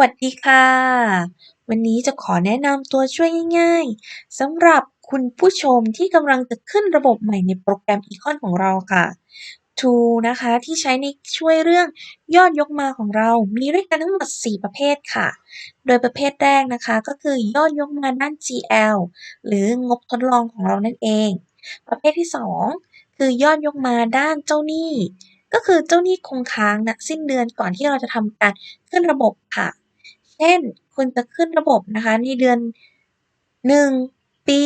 วัสดีค่ะ วันนี้จะขอแนะนำตัวช่วยง่ายๆสำหรับคุณผู้ชมที่กำลังจะขึ้นระบบใหม่ในโปรแกรม Econ ของเราค่ะ Tool นะคะที่ใช้ในช่วยเรื่องยอดยกมาของเรา มีด้วยกันทั้งหมด 4 ประเภทค่ะ โดยประเภทแรกนะคะก็คือยอดยกมาด้าน GL หรืองบทดลองของเรานั่นเอง ประเภทที่ 2 คือยอดยกมาด้านเจ้าหนี้ก็คือเจ้าหนี้คงค้างณสิ้นเดือนก่อนที่เราจะทำการขึ้นระบบค่ะ ช่น คุณจะขึ้นระบบนะคะในเดือน 1 ปี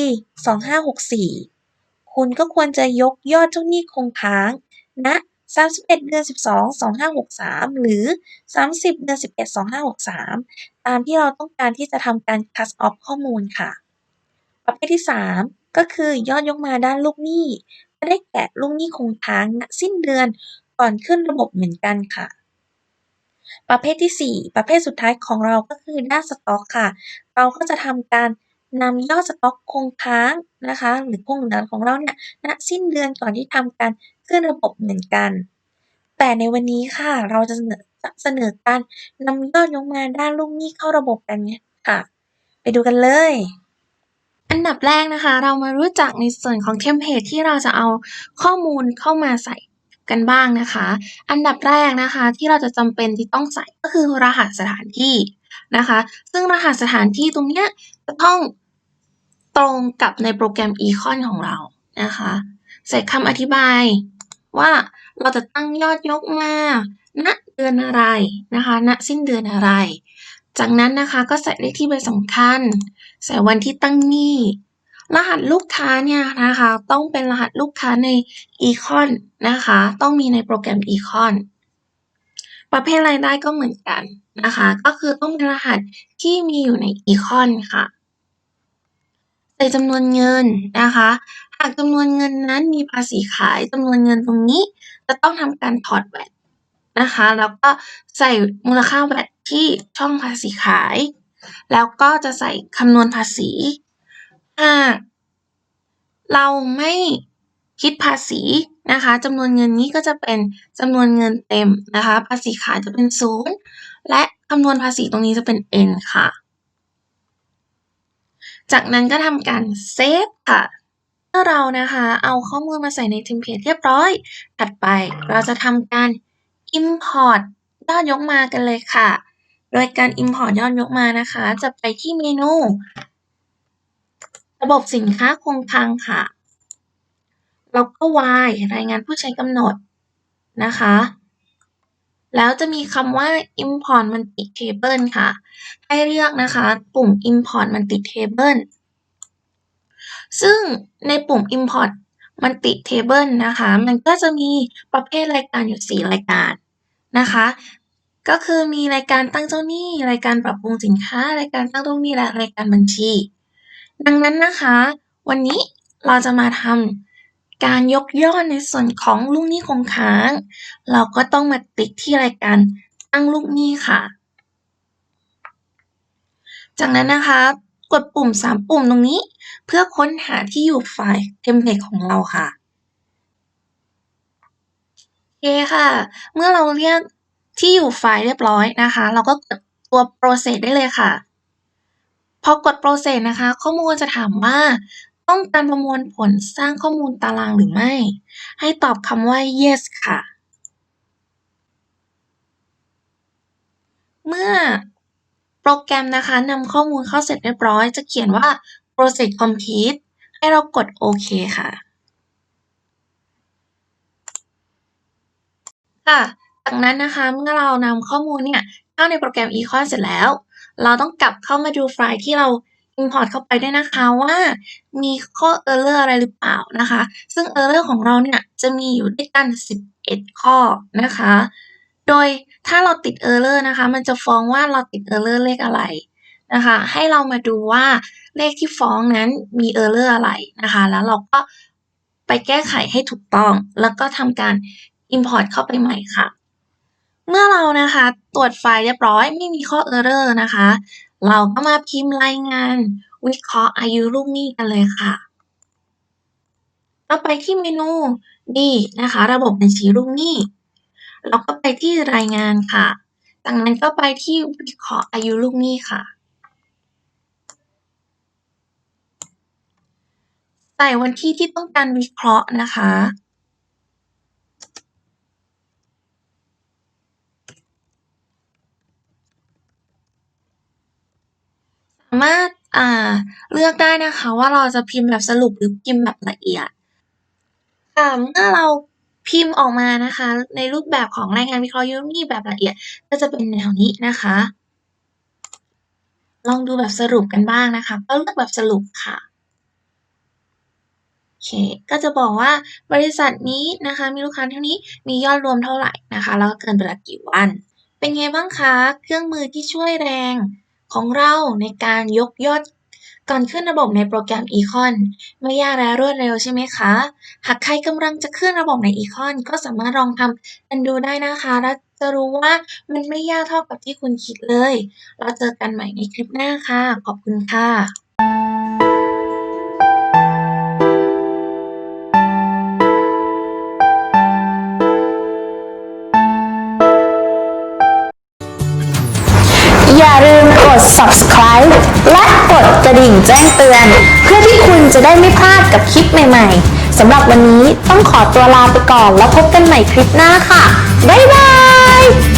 2564 คุณก็ควรจะยกยอดเจ้าหนี้คงค้างณ31 เดือน 12 2563 หรือ 30 เดือน 11 2563 ตามที่เราต้องการที่จะทำการ cut off ข้อมูลค่ะ ประเภทที่ 3 ก็คือยอดยกมาด้านลูกหนี้ได้แก่ลูกหนี้คงค้างณสิ้นเดือนก่อนขึ้นระบบเหมือนกันค่ะ ประเภทที่ 4 ประเภทสุดท้ายของเราก็คือด้านสต็อกค่ะ เราก็จะทำการนำยอดสต็อกคงค้างนะคะ หรือคงเหลือของเราเนี่ยณสิ้นเดือนก่อนที่ทำการขึ้นระบบเหมือนกัน แต่ในวันนี้ค่ะเราจะเสนอจะเสนอการนำยอดยกมาด้านลูกหนี้เข้าระบบกันเนี่ยค่ะ ไปดูกันเลย อันดับแรกนะคะ เรามารู้จักในส่วนของเทมเพลตที่เราจะเอาข้อมูลเข้ามาใส่ กันบ้างนะคะ อันดับแรกนะคะที่เราจะจำเป็นที่ต้องใส่ก็คือรหัสสถานที่นะคะ ซึ่งรหัสสถานที่ตรงเนี้ยจะต้องตรงกับในโปรแกรม Econ ของเรานะคะ ใส่คำอธิบายว่าเราจะตั้งยอดยกมาณเดือนอะไรนะคะ ณสิ้นเดือนอะไร จากนั้นนะคะก็ใส่เลขที่ใบสำคัญ ใส่วันที่ตั้งหนี้ รหัสลูกค้าเนี่ยนะคะ ต้องเป็นรหัสลูกค้าใน Econ นะคะ ต้องมีในโปรแกรม Econ ประเภทรายได้ก็เหมือนกันนะคะ ก็คือต้องเป็นรหัสที่มีอยู่ใน Econ ค่ะใส่จำนวนเงินนะคะ หากจำนวนเงินนั้นมีภาษีขายจำนวนเงินตรงนี้ จะต้องทำการถอดแวตนะคะ แล้วก็ใส่มูลค่าแวตที่ช่องภาษีขาย แล้วก็จะใส่คำนวณภาษี หากเราไม่คิดภาษีนะคะจำนวนเงินนี้ก็จะเป็นจำนวนเงินเต็มนะคะ ภาษีขายจะเป็นศูนย์และคำนวณภาษีตรงนี้จะเป็น n ค่ะ จากนั้นก็ทำการเซฟค่ะเมื่อเรานะคะเอาข้อมูลมาใส่ในเทมเพลตเรียบร้อย ถัดไปเราจะทำการ import ยอดยกมากันเลยค่ะ โดยการ import ยอดยกมานะคะ จะไปที่เมนู ระบบสินค้าคงคลังค่ะ แล้วก็ Y รายงานผู้ใช้กำหนดนะคะ แล้วจะมีคำว่า import multi table ค่ะ ให้เลือกนะคะปุ่ม import multi table ซึ่งในปุ่ม import multi table นะคะ มันก็จะมีประเภทรายการอยู่ 4 รายการนะคะก็คือมีรายการตั้งเจ้าหนี้ รายการปรับปรุงสินค้า รายการตั้งเจ้าหนี้และรายการบัญชี ดังนั้นนะคะ วันนี้เราจะมาทำการยกยอในส่วนของลูกหนี้คงค้าง เราก็ต้องมาติ๊กที่รายการตั้งลูกหนี้ค่ะ จากนั้นนะคะกดปุ่ม 3 ปุ่มตรงนี้ เพื่อค้นหาที่อยู่ไฟล์เทมเพลตของเราค่ะโอเคค่ะ เมื่อเราเรียกที่อยู่ไฟล์เรียบร้อยนะคะ เราก็กดตัว process ได้เลยค่ะ พอกด process นะคะ ข้อมูลจะถามว่า ต้องการประมวลผลสร้างข้อมูลตารางหรือไม่ ให้ตอบคำว่า yes ค่ะ เมื่อโปรแกรมนะคะนำข้อมูลเข้าเสร็จเรียบร้อย จะเขียนว่า process complete ให้เรากดโอเคค่ะ ค่ะ จากนั้นนะคะเมื่อเรานำข้อมูลเนี่ยเข้าในโปรแกรม Econ เสร็จแล้ว เราต้องกลับเข้ามาดูไฟล์ที่เรา import เข้าไปด้วยนะคะว่ามีข้อ error อะไรหรือเปล่านะคะ ซึ่ง error ของเราเนี่ยจะมีอยู่ด้วยกัน 11 ข้อนะคะ โดยถ้าเราติด error นะคะ มันจะฟ้องว่าเราติด error เลขอะไรนะคะ ให้เรามาดูว่าเลขที่ฟ้องนั้นมี error อะไรนะคะ แล้วเราก็ไปแก้ไขให้ถูกต้อง แล้วก็ทำการ import เข้าไปใหม่ค่ะ เมื่อเรานะคะ ตรวจไฟล์เรียบร้อยไม่มีข้อ error นะคะ เราก็มาพิมพ์รายงานวิเคราะห์อายุลูกหนี้กันเลยค่ะเราไปที่เมนูนี่นะคะ ระบบบัญชีลูกหนี้ เราก็ไปที่รายงานค่ะจากนั้นก็ไปที่วิเคราะห์อายุลูกหนี้ค่ะ ใส่วันที่ที่ต้องการวิเคราะห์นะคะามารถอ่าเลือกได้นะคะว่าเราจะพิมพ์แบบสรุปหรือพิมพ์แบบละเอียดค่ะเมื่อเราพิมพ์ออกมานะคะ ในรูปแบบของรายงานวิเคราะห์ยูนี่แบบละเอียด ก็จะเป็นแนวนี้นะคะ ลองดูแบบสรุปกันบ้างนะคะ ก็เลือกแบบสรุปค่ะโอเคก็จะบอกว่าบริษัทนี้นะคะ มีลูกค้าเท่านี้มียอดรวมเท่าไหร่นะคะ แล้วก็เกินไปละกี่วัน เป็นไงบ้างคะ เครื่องมือที่ช่วยแรง ของเราในการยกยอดก่อนขึ้นระบบในโปรแกรม Econ ไม่ยากและรวดเร็วใช่ไหมคะ หากใครกำลังจะขึ้นระบบใน Econ ก็สามารถลองทำกันดูได้นะคะ และจะรู้ว่ามันไม่ยากเท่ากับที่คุณคิดเลย เราเจอกันใหม่ในคลิปหน้าค่ะ ขอบคุณค่ะ ดิ่งแจ้งเตือน เพื่อที่คุณจะได้ไม่พลาดกับคลิปใหม่ ๆสำหรับวันนี้ต้องขอตัวลาไปก่อนแล้วพบกันใหม่คลิปหน้าค่ะ บ๊ายบาย